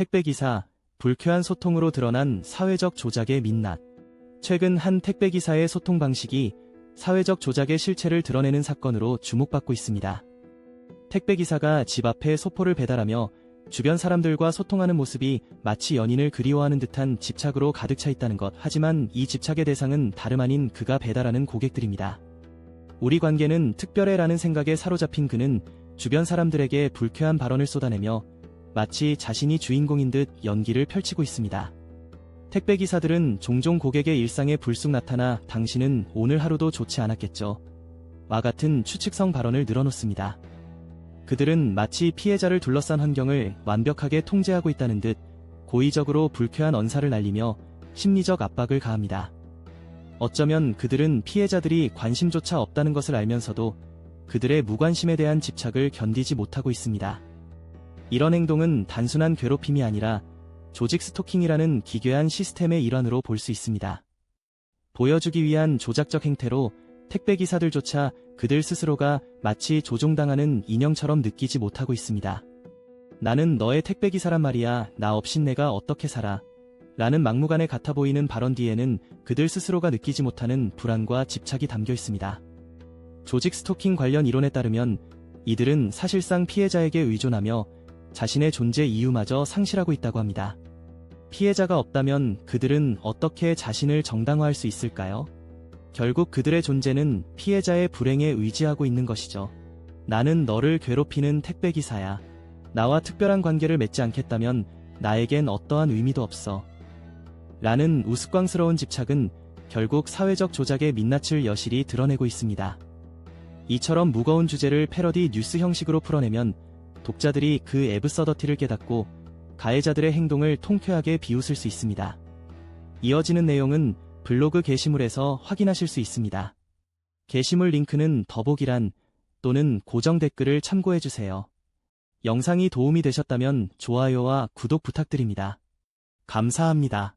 택배기사, 불쾌한 소통으로 드러난 사회적 조작의 민낯. 최근 한 택배기사의 소통 방식이 사회적 조작의 실체를 드러내는 사건으로 주목받고 있습니다. 택배기사가 집 앞에 소포를 배달하며 주변 사람들과 소통하는 모습이 마치 연인을 그리워하는 듯한 집착으로 가득 차 있다는 것. 하지만 이 집착의 대상은 다름 아닌 그가 배달하는 고객들입니다. 우리 관계는 특별해라는 생각에 사로잡힌 그는 주변 사람들에게 불쾌한 발언을 쏟아내며 마치 자신이 주인공인 듯 연기를 펼치고 있습니다. 택배 기사들은 종종 고객의 일상에 불쑥 나타나 당신은 오늘 하루도 좋지 않았겠죠. 와 같은 추측성 발언을 늘어놓습니다. 그들은 마치 피해자를 둘러싼 환경을 완벽하게 통제하고 있다는 듯 고의적으로 불쾌한 언사를 날리며 심리적 압박을 가합니다. 어쩌면 그들은 피해자들이 관심조차 없다는 것을 알면서도 그들의 무관심에 대한 집착을 견디지 못하고 있습니다. 이런 행동은 단순한 괴롭힘이 아니라 조직 스토킹이라는 기괴한 시스템의 일환으로 볼 수 있습니다. 보여주기 위한 조작적 행태로 택배 기사들조차 그들 스스로가 마치 조종당하는 인형처럼 느끼지 못하고 있습니다. 나는 너의 택배 기사란 말이야. 나 없인 내가 어떻게 살아? 라는 막무가내 같아 보이는 발언 뒤에는 그들 스스로가 느끼지 못하는 불안과 집착이 담겨 있습니다. 조직 스토킹 관련 이론에 따르면 이들은 사실상 피해자에게 의존하며 자신의 존재 이유마저 상실하고 있다고 합니다. 피해자가 없다면 그들은 어떻게 자신을 정당화할 수 있을까요? 결국 그들의 존재는 피해자의 불행에 의지하고 있는 것이죠. 나는 너를 괴롭히는 택배기사야. 나와 특별한 관계를 맺지 않겠다면 나에겐 어떠한 의미도 없어. 라는 우스꽝스러운 집착은 결국 사회적 조작의 민낯을 여실히 드러내고 있습니다. 이처럼 무거운 주제를 패러디 뉴스 형식으로 풀어내면 독자들이 그 에브서더티를 깨닫고 가해자들의 행동을 통쾌하게 비웃을 수 있습니다. 이어지는 내용은 블로그 게시물에서 확인하실 수 있습니다. 게시물 링크는 더보기란 또는 고정 댓글을 참고해주세요. 영상이 도움이 되셨다면 좋아요와 구독 부탁드립니다. 감사합니다.